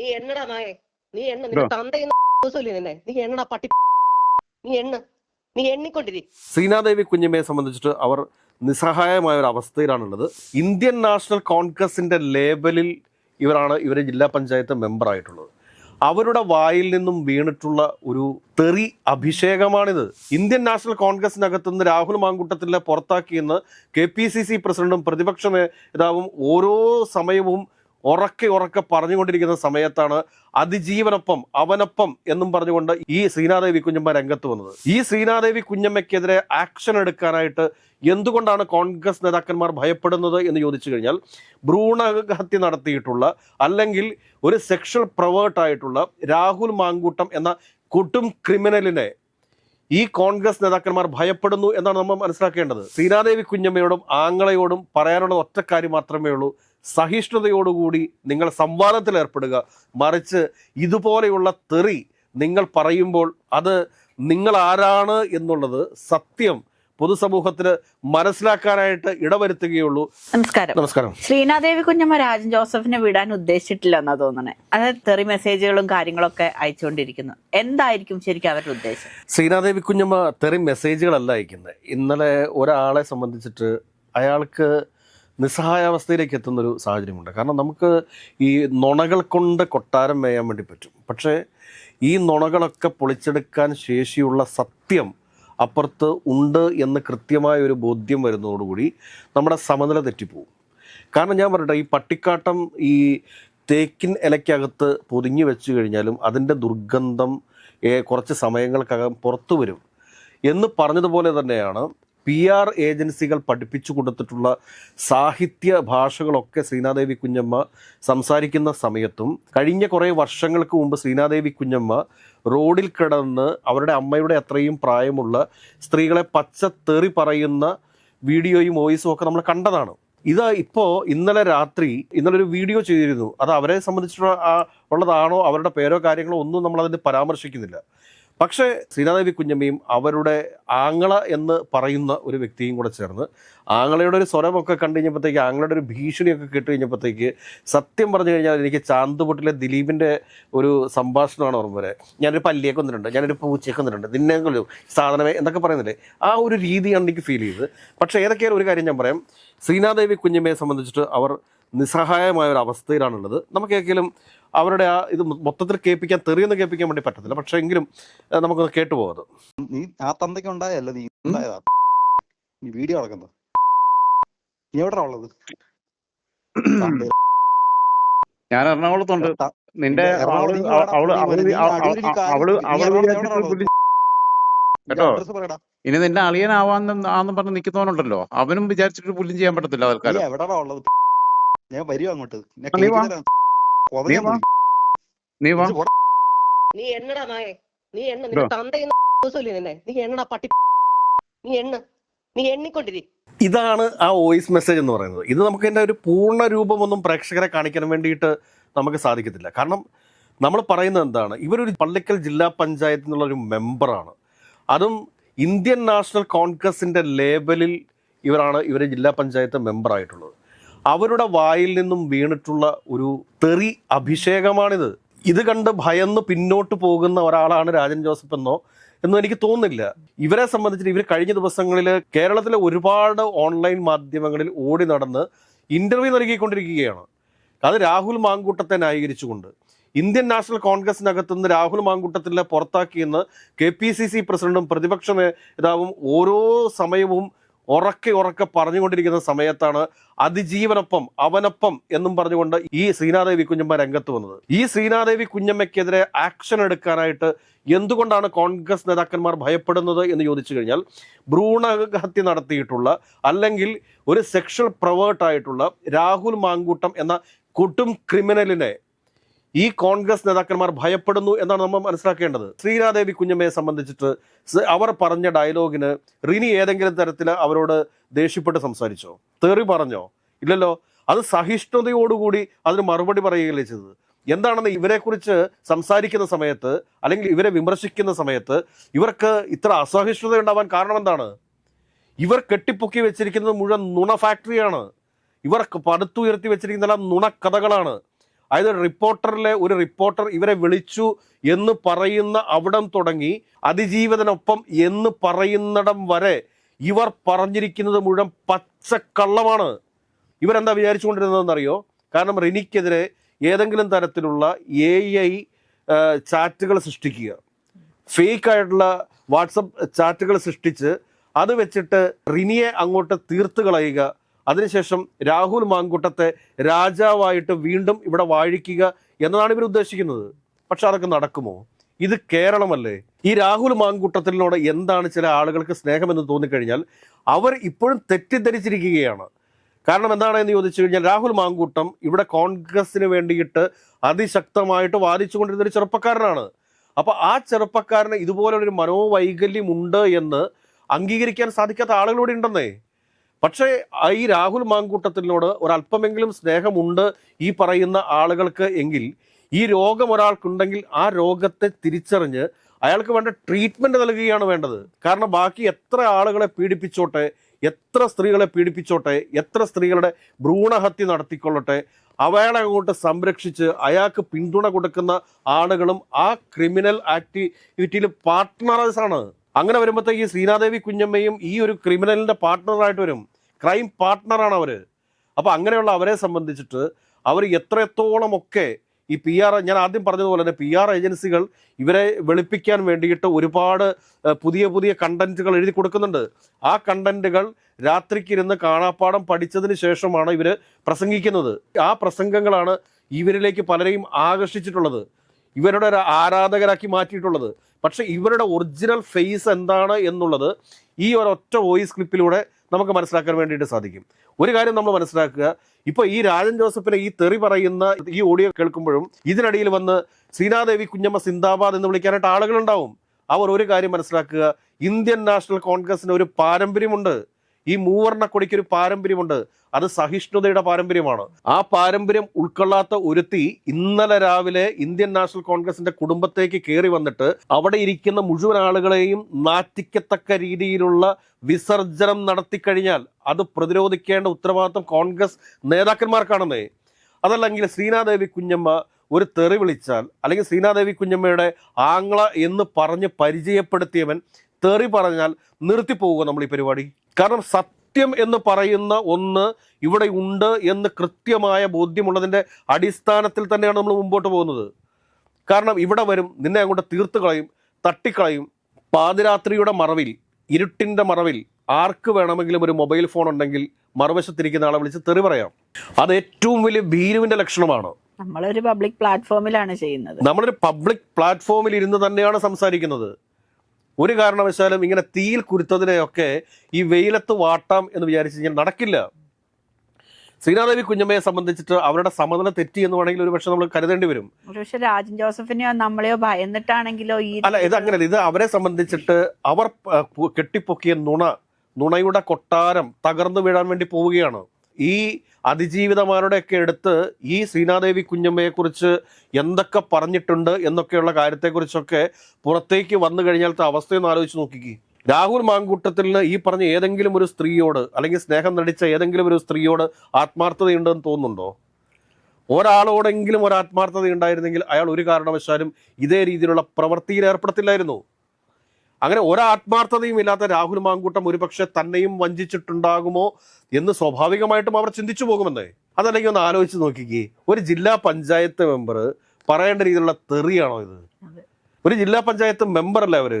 നീ എണ്ണടാ നായെ. നീ എണ്ണ. നിന്റെ തന്തയെന്ന ദിവസമില്ലേ നിന്നെ? നീ എണ്ണടാ പട്ടി നീ എണ്ണ. നീ എണ്ണിക്കൊണ്ടിരി. സീനാദേവി കുഞ്ഞമ്മയെ സംബന്ധിച്ചിട്ട് അവർ നിസ്സഹായമായ ഒരു അവസ്ഥയിലാണുള്ളത്. ഇന്ത്യൻ നാഷണൽ കോൺഗ്രസിന്റെ ലേബലിൽ ഇവരാണ് ഇവരെ ജില്ലാ പഞ്ചായത്ത് മെമ്പറായിട്ടുള്ളത്. അവരുടെ വായിൽ നിന്നും വീണിട്ടുള്ള ഒരു തെറി അഭിഷേകമാണിത്. ഇന്ത്യൻ നാഷണൽ കോൺഗ്രസിനകത്തുനിന്ന് രാഹുൽ മാങ്കുട്ടത്തിലെ പുറത്താക്കിയെന്ന് കെ പി സി സി പ്രസിഡന്റും പ്രതിപക്ഷ നേതാവും ഓരോ സമയവും ഉറക്കെ ഉറക്കെ പറഞ്ഞുകൊണ്ടിരിക്കുന്ന സമയത്താണ് അതിജീവനൊപ്പം അവനൊപ്പം എന്നും പറഞ്ഞുകൊണ്ട് ഈ ശ്രീനാദേവി കുഞ്ഞമ്മ രംഗത്ത് വന്നത്. ഈ ശ്രീനാദേവി കുഞ്ഞമ്മയ്ക്കെതിരെ ആക്ഷൻ എടുക്കാനായിട്ട് എന്തുകൊണ്ടാണ് കോൺഗ്രസ് നേതാക്കന്മാർ ഭയപ്പെടുന്നത് എന്ന് ചോദിച്ചു കഴിഞ്ഞാൽ ഭ്രൂണഹത്യ നടത്തിയിട്ടുള്ള അല്ലെങ്കിൽ ഒരു സെക്ഷൽ പ്രവേർട്ടായിട്ടുള്ള രാഹുൽ മാങ്കൂട്ടം എന്ന കൊടും ക്രിമിനലിനെ ഈ കോൺഗ്രസ് നേതാക്കന്മാർ ഭയപ്പെടുന്നു എന്നാണ് നമ്മൾ മനസ്സിലാക്കേണ്ടത്. ശ്രീനാദേവി കുഞ്ഞമ്മയോടും ആങ്ങളയോടും പറയാനുള്ള ഒറ്റ കാര്യം മാത്രമേ ഉള്ളൂ. സഹിഷ്ണുതയോടുകൂടി നിങ്ങൾ സംവാദത്തിൽ ഏർപ്പെടുക. മറിച്ച് ഇതുപോലെയുള്ള തെറി നിങ്ങൾ പറയുമ്പോൾ അത് നിങ്ങൾ ആരാണ് എന്നുള്ളത് സത്യം പൊതുസമൂഹത്തിന് മനസ്സിലാക്കാനായിട്ട് ഇടവരുത്തുകയുള്ളൂ. നമസ്കാരം. നമസ്കാരം. ശ്രീനാദേവി കുഞ്ഞമ്മ രാജൻ ജോസഫിനെ വിടാൻ ഉദ്ദേശിച്ചിട്ടില്ല എന്നാ തോന്നണേ. അതായത് തെറി മെസ്സേജുകളും കാര്യങ്ങളൊക്കെ അയച്ചുകൊണ്ടിരിക്കുന്നു. എന്തായിരിക്കും ശരിക്കും അവരുടെ ഉദ്ദേശം? ശ്രീനാദേവി കുഞ്ഞമ്മ തെറി മെസ്സേജുകളല്ല അയക്കുന്നത് ഇന്നലെ ഒരാളെ സംബന്ധിച്ചിട്ട് അയാൾക്ക് നിസ്സഹായാവസ്ഥയിലേക്ക് എത്തുന്നൊരു സാഹചര്യമുണ്ട്. കാരണം നമുക്ക് ഈ നുണകൾ കൊണ്ട് കൊട്ടാരം വേയാൻ വേണ്ടി പറ്റും. പക്ഷേ ഈ നുണകളൊക്കെ പൊളിച്ചെടുക്കാൻ ശേഷിയുള്ള സത്യം അപ്പുറത്ത് ഉണ്ട് എന്ന് കൃത്യമായ ഒരു ബോധ്യം വരുന്നതോടുകൂടി നമ്മുടെ സമനില തെറ്റിപ്പോവും. കാരണം ഞാൻ പറയട്ടെ ഈ പട്ടിക്കാട്ടം ഈ തേക്കിൻ ഇലയ്ക്കകത്ത് പൊതിഞ്ഞു വെച്ച് കഴിഞ്ഞാലും അതിന്റെ ദുർഗന്ധം കുറച്ച് സമയങ്ങൾക്കകം പുറത്തു വരും എന്ന് പറഞ്ഞതുപോലെ തന്നെയാണ് പി ആർ ഏജൻസികൾ പഠിപ്പിച്ചു കൊടുത്തിട്ടുള്ള സാഹിത്യ ഭാഷകളൊക്കെ ശ്രീനാദേവി കുഞ്ഞമ്മ സംസാരിക്കുന്ന സമയത്തും കഴിഞ്ഞ കുറേ വർഷങ്ങൾക്ക് മുമ്പ് ശ്രീനാദേവി കുഞ്ഞമ്മ റോഡിൽ കിടന്ന് അവരുടെ അമ്മയുടെ അത്രയും പ്രായമുള്ള സ്ത്രീകളെ പച്ച തെറി പറയുന്ന വീഡിയോയും വോയിസും ഒക്കെ നമ്മൾ കണ്ടതാണ്. ഇത് ഇപ്പോൾ ഇന്നലെ രാത്രി ഇന്നലെ ഒരു വീഡിയോ ചെയ്തിരുന്നു. അത് അവരെ സംബന്ധിച്ചിട്ടുള്ള ഉള്ളതാണോ അവരുടെ പേരോ കാര്യങ്ങളോ ഒന്നും നമ്മൾ അതിന് പരാമർശിക്കുന്നില്ല. പക്ഷേ ശ്രീനാദേവി കുഞ്ഞമ്മയും അവരുടെ ആങ്ങള എന്ന് പറയുന്ന ഒരു വ്യക്തിയും കൂടെ ചേർന്ന് ആങ്ങളയുടെ ഒരു സ്വരമൊക്കെ കണ്ടു കഴിഞ്ഞപ്പോഴത്തേക്ക് ആങ്ങളയുടെ ഒരു ഭീഷണിയൊക്കെ കേട്ട് കഴിഞ്ഞപ്പോഴത്തേക്ക് സത്യം പറഞ്ഞു കഴിഞ്ഞാൽ എനിക്ക് ചാന്തുപൊട്ടിലെ ദിലീപിന്റെ ഒരു സംഭാഷണമാണ് ഓർമ്മ വരെ. ഞാനൊരു പല്ലിയെ കൊന്നിട്ടുണ്ട് ഞാനൊരു പൂച്ചയെ കൊന്നിട്ടുണ്ട് നിന്നെ സാധനമേ എന്നൊക്കെ പറയുന്നില്ലേ? ആ ഒരു രീതിയാണ് എനിക്ക് ഫീൽ ചെയ്തത്. പക്ഷേ ഏതൊക്കെയാലും ഒരു കാര്യം ഞാൻ പറയാം. ശ്രീനാദേവി കുഞ്ഞമ്മയെ സംബന്ധിച്ചിട്ട് അവർ നിസ്സഹായമായ ഒരു അവസ്ഥയിലാണുള്ളത്. നമുക്ക് ഏതെങ്കിലും അവരുടെ ആ ഇത് മൊത്തത്തിൽ കേൾപ്പിക്കാൻ തെറിയൊന്നും കേൾപ്പിക്കാൻ വേണ്ടി പറ്റത്തില്ല. പക്ഷെ എങ്കിലും നമുക്കൊന്ന് കേട്ടുപോകത് നീ ആ തന്തയ്ക്ക് ഉണ്ടായല്ല നീ ഉണ്ടായതാ? നീ വീഡിയോ നടക്കുന്നത്. നീ എവിടെ ഉള്ളത്? ഞാൻ എറണാകുളത്തുണ്ട്. നിന്റെ അവൾ? അവൾ അവൾ അവൾ അവൾ എറണാകുളത്ത് വിചാരിച്ചിട്ട് എവിടാ പുള്ളി- നിന്റെ കേട്ടോ? ഇനി നിന്റെ അളിയനാവാന്ന് ആന്ന് പറഞ്ഞ് നിൽക്കുന്നവനുണ്ടല്ലോ അവനും വിചാരിച്ചിട്ട് പുല്ലും ചെയ്യാൻ പറ്റത്തില്ല തൽക്കാലം ഉള്ളത്? ഞാൻ അങ്ങോട്ട്. നീ വാ. നീ. നീ നായെ. എണ്ണ. നിന്റെ തന്തയുന്ന ദിവസമില്ലേ നിന്നെ? നീ എണ്ണടാ പട്ടി. നീ എണ്ണ. നീ എണ്ണിക്കൊണ്ടിരി. ഇതാണ് ആ വോയിസ് മെസ്സേജ് എന്ന് പറയുന്നത്. ഇത് നമുക്ക് എന്റെ ഒരു പൂർണ രൂപമൊന്നും പ്രേക്ഷകരെ കാണിക്കാൻ വേണ്ടിയിട്ട് നമുക്ക് സാധിക്കത്തില്ല. കാരണം നമ്മൾ പറയുന്നത് എന്താണ്? ഇവരൊരു പള്ളിക്കൽ ജില്ലാ പഞ്ചായത്തിനുള്ള ഒരു മെമ്പറാണ് അതും ഇന്ത്യൻ നാഷണൽ കോൺഗ്രസിന്റെ ലേബലിൽ ഇവരാണ് ഇവരെ ജില്ലാ പഞ്ചായത്ത് മെമ്പറായിട്ടുള്ളത് അവരുടെ വായിൽ നിന്നും വീണിട്ടുള്ള ഒരു തെറി അഭിഷേകമാണിത്. ഇത് കണ്ട് ഭയന്ന് പിന്നോട്ട് പോകുന്ന ഒരാളാണ് രാജൻ ജോസഫ് എന്നോ എന്നും എനിക്ക് തോന്നുന്നില്ല. ഇവരെ സംബന്ധിച്ചിട്ട് ഇവർ കഴിഞ്ഞ ദിവസങ്ങളിൽ കേരളത്തിലെ ഒരുപാട് ഓൺലൈൻ മാധ്യമങ്ങളിൽ ഓടി നടന്ന് ഇന്റർവ്യൂ നൽകിക്കൊണ്ടിരിക്കുകയാണ്. അത് രാഹുൽ മാങ്കൂട്ടത്തെ ന്യായീകരിച്ചുകൊണ്ട്. ഇന്ത്യൻ നാഷണൽ കോൺഗ്രസിനകത്തു നിന്ന് രാഹുൽ മാങ്കൂട്ടത്തിലെ പുറത്താക്കിയെന്ന് കെ പി സി സി പ്രസിഡന്റും പ്രതിപക്ഷ നേതാവും ഓരോ സമയവും ഉറക്കെ ഉറക്കെ പറഞ്ഞുകൊണ്ടിരിക്കുന്ന സമയത്താണ് അതിജീവനൊപ്പം അവനൊപ്പം എന്നും പറഞ്ഞുകൊണ്ട് ഈ ശ്രീനാദേവി കുഞ്ഞമ്മ രംഗത്ത് വന്നത്. ഈ ശ്രീനാദേവി കുഞ്ഞമ്മയ്ക്കെതിരെ ആക്ഷൻ എടുക്കാനായിട്ട് എന്തുകൊണ്ടാണ് കോൺഗ്രസ് നേതാക്കന്മാർ ഭയപ്പെടുന്നത് എന്ന് ചോദിച്ചു കഴിഞ്ഞാൽ ഭ്രൂണഹത്യ നടത്തിയിട്ടുള്ള അല്ലെങ്കിൽ ഒരു സെക്ഷൽ പ്രവേർട്ടായിട്ടുള്ള രാഹുൽ മാങ്കൂട്ടം എന്ന കൊടും ക്രിമിനലിനെ ഈ കോൺഗ്രസ് നേതാക്കന്മാർ ഭയപ്പെടുന്നു എന്നാണ് നമ്മൾ മനസ്സിലാക്കേണ്ടത്. ശ്രീരാദേവി കുഞ്ഞമ്മയെ സംബന്ധിച്ചിട്ട് അവർ പറഞ്ഞ ഡയലോഗിന് റിനി ഏതെങ്കിലും തരത്തിൽ അവരോട് ദേഷ്യപ്പെട്ട് സംസാരിച്ചോ? തെറി പറഞ്ഞോ? ഇല്ലല്ലോ. അത് സഹിഷ്ണുതയോടുകൂടി അതിന് മറുപടി പറയുകയല്ലേ ചെയ്തത്. എന്താണെന്ന് ഇവരെക്കുറിച്ച് സംസാരിക്കുന്ന സമയത്ത് അല്ലെങ്കിൽ ഇവരെ വിമർശിക്കുന്ന സമയത്ത് ഇവർക്ക് ഇത്ര അസഹിഷ്ണുത ഉണ്ടാവാൻ കാരണം എന്താണ്? ഇവർ കെട്ടിപ്പൊക്കി വെച്ചിരിക്കുന്നത് മുഴുവൻ നുണ ഫാക്ടറിയാണ്. ഇവർ പടുത്തുയർത്തി വെച്ചിരിക്കുന്നതെല്ലാം നുണ കഥകളാണ് അതായത് റിപ്പോർട്ടറിലെ ഒരു റിപ്പോർട്ടർ ഇവരെ വിളിച്ചു എന്ന് പറയുന്ന അവിടം തുടങ്ങി അതിജീവിതനൊപ്പം എന്ന് പറയുന്നിടം വരെ ഇവർ പറഞ്ഞിരിക്കുന്നത് മുഴുവൻ പച്ചക്കള്ളമാണ്. ഇവരെന്താ വിചാരിച്ചുകൊണ്ടിരുന്നതെന്നറിയോ? കാരണം റിനിക്കെതിരെ ഏതെങ്കിലും തരത്തിലുള്ള എ ഐ ചാറ്റുകൾ സൃഷ്ടിക്കുക. ഫേക്ക് ആയിട്ടുള്ള വാട്സപ്പ് ചാറ്റുകൾ സൃഷ്ടിച്ച് അത് വെച്ചിട്ട് റിനിയെ അങ്ങോട്ട് തീർത്ത് കളയുക. അതിനുശേഷം രാഹുൽ മാങ്കുട്ടത്തെ രാജാവായിട്ട് വീണ്ടും ഇവിടെ വാഴിക്കുക എന്നതാണ് ഇവർ ഉദ്ദേശിക്കുന്നത്. പക്ഷെ അതൊക്കെ നടക്കുമോ? ഇത് കേരളമല്ലേ? ഈ രാഹുൽ മാങ്കുട്ടത്തിനോട് എന്താണ് ചില ആളുകൾക്ക് സ്നേഹമെന്ന് തോന്നിക്കഴിഞ്ഞാൽ അവർ ഇപ്പോഴും തെറ്റിദ്ധരിച്ചിരിക്കുകയാണ്. കാരണം എന്താണ് എന്ന് ചോദിച്ചു കഴിഞ്ഞാൽ രാഹുൽ മാങ്കൂട്ടം ഇവിടെ കോൺഗ്രസിന് വേണ്ടിയിട്ട് അതിശക്തമായിട്ട് വാദിച്ചുകൊണ്ടിരുന്ന ഒരു ചെറുപ്പക്കാരനാണ്. അപ്പോൾ ആ ചെറുപ്പക്കാരന് ഇതുപോലൊരു മനോവൈകല്യം ഉണ്ട് എന്ന് അംഗീകരിക്കാൻ സാധിക്കാത്ത ആളുകളൂടെ ഉണ്ടെന്നേ. പക്ഷേ ഈ രാഹുൽ മാങ്കൂട്ടത്തിനോട് ഒരല്പമെങ്കിലും സ്നേഹമുണ്ട് ഈ പറയുന്ന ആളുകൾക്ക് എങ്കിൽ ഈ രോഗം ഒരാൾക്കുണ്ടെങ്കിൽ ആ രോഗത്തെ തിരിച്ചറിഞ്ഞ് അയാൾക്ക് വേണ്ട ട്രീറ്റ്മെന്റ് നൽകുകയാണ് വേണ്ടത്. കാരണം ബാക്കി എത്ര ആളുകളെ പീഡിപ്പിച്ചോട്ടെ എത്ര സ്ത്രീകളെ പീഡിപ്പിച്ചോട്ടെ എത്ര സ്ത്രീകളുടെ ഭ്രൂണഹത്യ നടത്തിക്കൊള്ളട്ടെ അയാളെ അങ്ങോട്ട് സംരക്ഷിച്ച് അയാൾക്ക് പിന്തുണ കൊടുക്കുന്ന ആളുകളും ആ ക്രിമിനൽ ആക്ടിവിറ്റിയിൽ പാർട്ട്ണേഴ്സാണ് അങ്ങനെ വരുമ്പോഴത്തേക്ക് ഈ ശ്രീനാദേവി കുഞ്ഞമ്മയും ഈ ഒരു ക്രിമിനലിന്റെ പാർട്ട്ണറായിട്ട് വരും. ക്രൈം പാർട്ട്ണറാണ് അവർ അപ്പൊ അങ്ങനെയുള്ള അവരെ സംബന്ധിച്ചിട്ട് അവർ എത്രത്തോളം ഒക്കെ ഈ പി ആർ ഞാൻ ആദ്യം പറഞ്ഞതുപോലെ തന്നെ പി ആർ ഏജൻസികൾ ഇവരെ വെളുപ്പിക്കാൻ വേണ്ടിയിട്ട് ഒരുപാട് പുതിയ പുതിയ കണ്ടന്റുകൾ എഴുതി കൊടുക്കുന്നുണ്ട്. ആ കണ്ടന്റുകൾ രാത്രിക്കിരുന്ന് കാണാപ്പാടം പഠിച്ചതിന് ശേഷമാണ് ഇവർ പ്രസംഗിക്കുന്നത്. ആ പ്രസംഗങ്ങളാണ് ഇവരിലേക്ക് പലരെയും ആകർഷിച്ചിട്ടുള്ളത്. ഇവരുടെ ആരാധകരാക്കി മാറ്റിയിട്ടുള്ളത്. പക്ഷെ ഇവരുടെ ഒറിജിനൽ ഫേസ് എന്താണ് എന്നുള്ളത് ഈ ഒരൊറ്റ വോയിസ് ക്ലിപ്പിലൂടെ നമുക്ക് മനസ്സിലാക്കാൻ വേണ്ടിയിട്ട് സാധിക്കും. ഒരു കാര്യം നമ്മൾ മനസ്സിലാക്കുക ഇപ്പൊ ഈ രാജൻ ജോസഫിനെ ഈ തെറി പറയുന്ന ഈ ഓഡിയോ കേൾക്കുമ്പോഴും ഇതിനിടയിൽ വന്ന് ശ്രീനാദേവി കുഞ്ഞമ്മ സിന്ദാബാദ് എന്ന് വിളിക്കാനായിട്ട് ആളുകളുണ്ടാവും. അവർ ഒരു കാര്യം മനസ്സിലാക്കുക ഇന്ത്യൻ നാഷണൽ കോൺഗ്രസിന് ഒരു പാരമ്പര്യമുണ്ട്. ഈ മൂവർണ കൊടിക്ക് ഒരു പാരമ്പര്യമുണ്ട്. അത് സഹിഷ്ണുതയുടെ പാരമ്പര്യമാണ്. ആ പാരമ്പര്യം ഉൾക്കൊള്ളാത്ത ഒരുത്തി ഇന്നലെ രാവിലെ ഇന്ത്യൻ നാഷണൽ കോൺഗ്രസിന്റെ കുടുംബത്തേക്ക് കയറി വന്നിട്ട് അവിടെ ഇരിക്കുന്ന മുഴുവൻ ആളുകളെയും നാറ്റിക്കത്തക്ക രീതിയിലുള്ള വിസർജനം നടത്തിക്കഴിഞ്ഞാൽ അത് പ്രതിരോധിക്കേണ്ട ഉത്തരവാദിത്വം കോൺഗ്രസ് നേതാക്കന്മാർക്കാണെന്നേ. അതല്ലെങ്കിൽ ശ്രീനാദേവി കുഞ്ഞമ്മ ഒരു തെറി വിളിച്ചാൽ അല്ലെങ്കിൽ ശ്രീനാദേവി കുഞ്ഞമ്മയുടെ ആംഗ്ല എന്ന് പറഞ്ഞ് പരിചയപ്പെടുത്തിയവൻ തെറി പറഞ്ഞാൽ നിർത്തിപ്പോവുക നമ്മൾ ഈ പരിപാടി? കാരണം സത്യം എന്ന് പറയുന്ന ഒന്ന് ഇവിടെ ഉണ്ട് എന്ന് കൃത്യമായ ബോധ്യമുള്ളതിന്റെ അടിസ്ഥാനത്തിൽ തന്നെയാണ് നമ്മൾ മുമ്പോട്ട് പോകുന്നത്. കാരണം ഇവിടെ വരും നിന്നെ അങ്ങോട്ട് തീർത്ത് കളയും തട്ടിക്കളയും പാതിരാത്രിയുടെ മറവിൽ ഇരുട്ടിന്റെ മറവിൽ ആർക്ക് വേണമെങ്കിലും ഒരു മൊബൈൽ ഫോൺ ഉണ്ടെങ്കിൽ മറുവശത്തിരിക്കുന്ന ആളെ വിളിച്ച് തെറി പറയാം. അത് ഏറ്റവും വലിയ ഭീരുവിന്റെ ലക്ഷണമാണ്. നമ്മളൊരു പബ്ലിക് പ്ലാറ്റ്ഫോമിലാണ് ചെയ്യുന്നത്. നമ്മളൊരു പബ്ലിക് പ്ലാറ്റ്ഫോമിൽ ഇരുന്ന് തന്നെയാണ് സംസാരിക്കുന്നത്. ഒരു കാരണവശാലും ഇങ്ങനെ തീയിൽ കുരുത്തതിനെയൊക്കെ ഈ വെയിലത്ത് വാട്ടാം എന്ന് വിചാരിച്ച് കഴിഞ്ഞാൽ നടക്കില്ല. ശ്രീനാദേവി കുഞ്ഞമ്മയെ സംബന്ധിച്ചിട്ട് അവരുടെ സമനില തെറ്റി എന്ന് വേണമെങ്കിൽ ഒരു പക്ഷെ നമ്മൾ കരുതേണ്ടി വരും. പക്ഷെ രാജൻ ജോസഫിനെയോ നമ്മളെയോ ഭയന്നിട്ടാണെങ്കിലോ ഈ അല്ല ഇത് അങ്ങനെയല്ല ഇത് അവരെ സംബന്ധിച്ചിട്ട് അവർ കെട്ടിപ്പൊക്കിയ നുണ നുണയുടെ കൊട്ടാരം തകർന്നു വീഴാൻ വേണ്ടി പോവുകയാണ്. ഈ അതിജീവിതമാരുടെയൊക്കെ എടുത്ത് ഈ ശ്രീനാദേവി കുഞ്ഞമ്മയെക്കുറിച്ച് എന്തൊക്കെ പറഞ്ഞിട്ടുണ്ട് എന്നൊക്കെയുള്ള കാര്യത്തെക്കുറിച്ചൊക്കെ പുറത്തേക്ക് വന്നു കഴിഞ്ഞാലത്തെ അവസ്ഥയൊന്ന് ആലോചിച്ച് നോക്കിക്കേ. രാഹുൽ മാങ്കൂട്ടത്തിന് ഈ പറഞ്ഞ ഏതെങ്കിലും ഒരു സ്ത്രീയോട് അല്ലെങ്കിൽ സ്നേഹം നടിച്ച ഏതെങ്കിലും ഒരു സ്ത്രീയോട് ആത്മാർത്ഥതയുണ്ടെന്ന് തോന്നുന്നുണ്ടോ? ഒരാളോടെങ്കിലും ഒരു ആത്മാർത്ഥത ഉണ്ടായിരുന്നെങ്കിൽ അയാൾ ഒരു കാരണവശാലും ഇതേ രീതിയിലുള്ള പ്രവൃത്തിയിൽ ഏർപ്പെടത്തില്ലായിരുന്നു? അങ്ങനെ ഒരാത്മാർത്ഥതയും ഇല്ലാത്ത രാഹുൽ മാങ്കൂട്ടം ഒരുപക്ഷെ തന്നെയും വഞ്ചിച്ചിട്ടുണ്ടാകുമോ എന്ന് സ്വാഭാവികമായിട്ടും അവർ ചിന്തിച്ചു പോകുമെന്നേ. അതല്ലെങ്കിൽ ഒന്ന് ആലോചിച്ച് നോക്കിക്കേ. ഒരു ജില്ലാ പഞ്ചായത്ത് മെമ്പർ പറയേണ്ട രീതിയിലുള്ള തെറിയാണോ ഇത്? ഒരു ജില്ലാ പഞ്ചായത്ത് മെമ്പർ അല്ലേ അവർ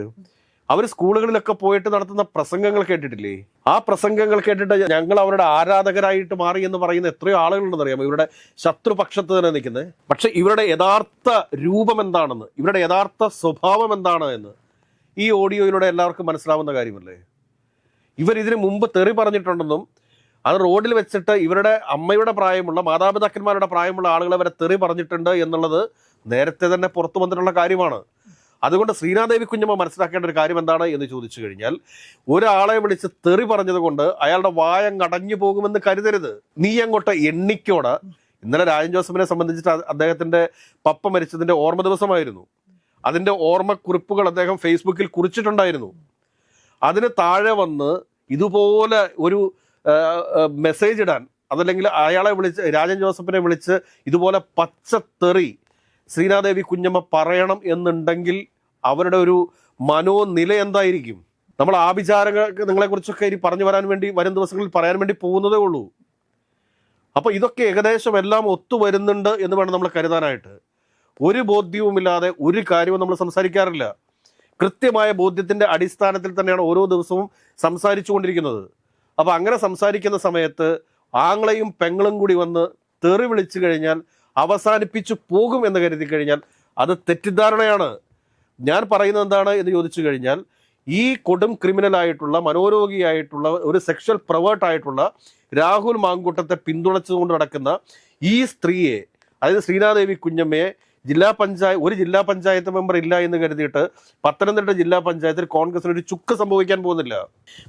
അവർ സ്കൂളുകളിലൊക്കെ പോയിട്ട് നടത്തുന്ന പ്രസംഗങ്ങൾ കേട്ടിട്ടില്ലേ? ആ പ്രസംഗങ്ങൾ കേട്ടിട്ട് ഞങ്ങൾ അവരുടെ ആരാധകരായിട്ട് മാറി എന്ന് പറയുന്ന എത്രയോ ആളുകളുണ്ടെന്ന് അറിയാമോ? ഇവരുടെ ശത്രുപക്ഷത്ത് തന്നെ നിൽക്കുന്നത്. പക്ഷെ ഇവരുടെ യഥാർത്ഥ രൂപം എന്താണെന്ന് ഇവരുടെ യഥാർത്ഥ സ്വഭാവം എന്താണ് എന്ന് ഈ ഓഡിയോയിലൂടെ എല്ലാവർക്കും മനസ്സിലാവുന്ന കാര്യമല്ലേ? ഇവർ ഇതിനു മുമ്പ് തെറി പറഞ്ഞിട്ടുണ്ടെന്നും അത് റോഡിൽ വെച്ചിട്ട് ഇവരുടെ അമ്മയുടെ പ്രായമുള്ള മാതാപിതാക്കന്മാരുടെ പ്രായമുള്ള ആളുകളെ വരെ തെറി പറഞ്ഞിട്ടുണ്ട് എന്നുള്ളത് നേരത്തെ തന്നെ പുറത്തു വന്നിട്ടുള്ള കാര്യമാണ്. അതുകൊണ്ട് ശ്രീനാദേവി കുഞ്ഞമ്മ മനസ്സിലാക്കേണ്ട ഒരു കാര്യം എന്താണ് എന്ന് ചോദിച്ചു കഴിഞ്ഞാൽ ഒരാളെ വിളിച്ച് തെറി പറഞ്ഞതുകൊണ്ട് അയാളുടെ വായം കടഞ്ഞു പോകുമെന്ന് കരുതരുത്. നീ അങ്ങോട്ട് എണ്ണിക്കോട്. ഇന്നലെ രാജൻ ജോസഫിനെ സംബന്ധിച്ചിട്ട് അദ്ദേഹത്തിന്റെ പപ്പ മരിച്ചതിന്റെ ഓർമ്മ ദിവസമായിരുന്നു. അതിന്റെ ഓർമ്മക്കുറിപ്പുകൾ അദ്ദേഹം ഫേസ്ബുക്കിൽ കുറിച്ചിട്ടുണ്ടായിരുന്നു. അതിന് താഴെ വന്ന് ഇതുപോലെ ഒരു മെസ്സേജ് ഇടാൻ അതല്ലെങ്കിൽ അയാളെ വിളിച്ച് രാജൻ ജോസഫിനെ വിളിച്ച് ഇതുപോലെ പച്ചത്തെറി ശ്രീനാദേവി കുഞ്ഞമ്മ പറയണം എന്നുണ്ടെങ്കിൽ അവരുടെ ഒരു മനോനില എന്തായിരിക്കും? നമ്മൾ ആഭിചാരങ്ങൾ നിങ്ങളെക്കുറിച്ചൊക്കെ ഇനി പറഞ്ഞു വരാൻ വേണ്ടി വരും ദിവസങ്ങളിൽ പറയാൻ വേണ്ടി പോകുന്നതേ ഉള്ളൂ. അപ്പോൾ ഇതൊക്കെ ഏകദേശം എല്ലാം ഒത്തുവരുന്നുണ്ട് എന്ന് വേണം നമ്മൾ കരുതാനായിട്ട്. ഒരു ബോധ്യവുമില്ലാതെ ഒരു കാര്യവും നമ്മൾ സംസാരിക്കാറില്ല. കൃത്യമായ ബോധ്യത്തിന്റെ അടിസ്ഥാനത്തിൽ തന്നെയാണ് ഓരോ ദിവസവും സംസാരിച്ചു കൊണ്ടിരിക്കുന്നത് അപ്പോൾ അങ്ങനെ സംസാരിക്കുന്ന സമയത്ത് ആങ്ങളെയും പെങ്ങളും കൂടി വന്ന് തെറി വിളിച്ചു കഴിഞ്ഞാൽ അവസാനിപ്പിച്ചു പോകും എന്ന് കരുതി കഴിഞ്ഞാൽ അത് തെറ്റിദ്ധാരണയാണ്. ഞാൻ പറയുന്നത് എന്താണ് എന്ന് ചോദിച്ചു കഴിഞ്ഞാൽ ഈ കൊടും ക്രിമിനലായിട്ടുള്ള മനോരോഗിയായിട്ടുള്ള ഒരു സെക്ഷൽ പ്രവേർട്ടായിട്ടുള്ള രാഹുൽ മാങ്കൂട്ടത്തെ പിന്തുണച്ചുകൊണ്ട് നടക്കുന്ന ഈ സ്ത്രീയെ അതായത് ശ്രീനാദേവി കുഞ്ഞമ്മയെ ജില്ലാ പഞ്ചായത്ത് ഒരു ജില്ലാ പഞ്ചായത്ത് മെമ്പർ ഇല്ല എന്ന് കരുതിയിട്ട് പത്തനംതിട്ട ജില്ലാ പഞ്ചായത്തിൽ കോൺഗ്രസിന് ഒരു ചുക്ക് സംഭവിക്കാൻ പോകുന്നില്ല.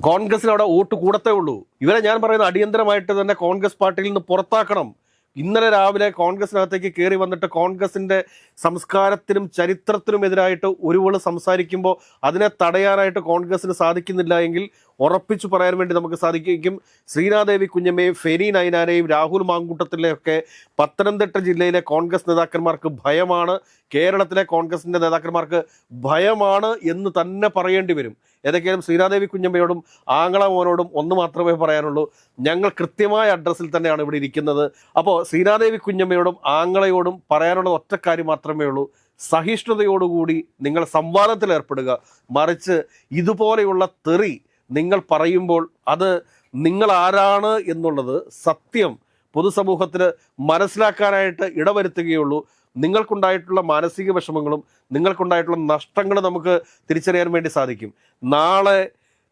കോൺഗ്രസിന് അവിടെ വോട്ട് കൂടത്തേ ഉള്ളൂ. ഇവരെ ഞാൻ പറയുന്ന അടിയന്തരമായിട്ട് തന്നെ കോൺഗ്രസ് പാർട്ടിയിൽ നിന്ന് പുറത്താക്കണം. ഇന്നലെ രാവിലെ കോൺഗ്രസിനകത്തേക്ക് കയറി വന്നിട്ട് കോൺഗ്രസിന്റെ സംസ്കാരത്തിനും ചരിത്രത്തിനും എതിരായിട്ട് ഒരുവൾ സംസാരിക്കുമ്പോൾ അതിനെ തടയാനായിട്ട് കോൺഗ്രസിന് സാധിക്കുന്നില്ല എങ്കിൽ ഉറപ്പിച്ചു പറയാൻ വേണ്ടി നമുക്ക് സാധിക്കും. ശ്രീനാദേവി കുഞ്ഞമ്മയും ഫെനി നൈനാനെയും രാഹുൽ മാങ്കൂട്ടത്തിലെയൊക്കെ പത്തനംതിട്ട ജില്ലയിലെ കോൺഗ്രസ് നേതാക്കന്മാർക്ക് ഭയമാണ്. കേരളത്തിലെ കോൺഗ്രസിന്റെ നേതാക്കന്മാർക്ക് ഭയമാണ് എന്ന് തന്നെ പറയേണ്ടി വരും. ഏതൊക്കെയാലും ശ്രീനാദേവി കുഞ്ഞമ്മയോടും ആങ്ങള മോനോടും ഒന്ന് മാത്രമേ പറയാനുള്ളൂ. ഞങ്ങൾ കൃത്യമായ അഡ്രസ്സിൽ തന്നെയാണ് ഇവിടെ ഇരിക്കുന്നത്. അപ്പോൾ ശ്രീനാദേവി കുഞ്ഞമ്മയോടും ആങ്ങളയോടും പറയാനുള്ളത് ഒറ്റ കാര്യം മാത്രമേ ഉള്ളൂ. സഹിഷ്ണുതയോടുകൂടി നിങ്ങൾ സംവാദത്തിൽ ഏർപ്പെടുക. മറിച്ച് ഇതുപോലെയുള്ള തെറി നിങ്ങൾ പറയുമ്പോൾ അത് നിങ്ങൾ ആരാണ് എന്നുള്ളത് സത്യം. പൊതുസമൂഹത്തിന് മനസ്സിലാക്കാനായിട്ട് ഇടവരുത്തുകയുള്ളൂ. നിങ്ങൾക്കുണ്ടായിട്ടുള്ള മാനസിക വിഷമങ്ങളും നിങ്ങൾക്കുണ്ടായിട്ടുള്ള നഷ്ടങ്ങളും നമുക്ക് തിരിച്ചറിയാൻ വേണ്ടി സാധിക്കും. നാളെ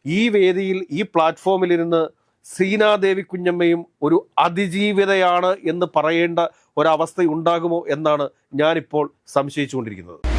ഈ വേദിയിൽ ഈ പ്ലാറ്റ്ഫോമിലിരുന്ന് സീനാദേവി കുഞ്ഞമ്മയും ഒരു അതിജീവിതയാണ് എന്ന് പറയേണ്ട ഒരവസ്ഥ ഉണ്ടാകുമോ എന്നാണ് ഞാനിപ്പോൾ സംശയിച്ചുകൊണ്ടിരിക്കുന്നത്.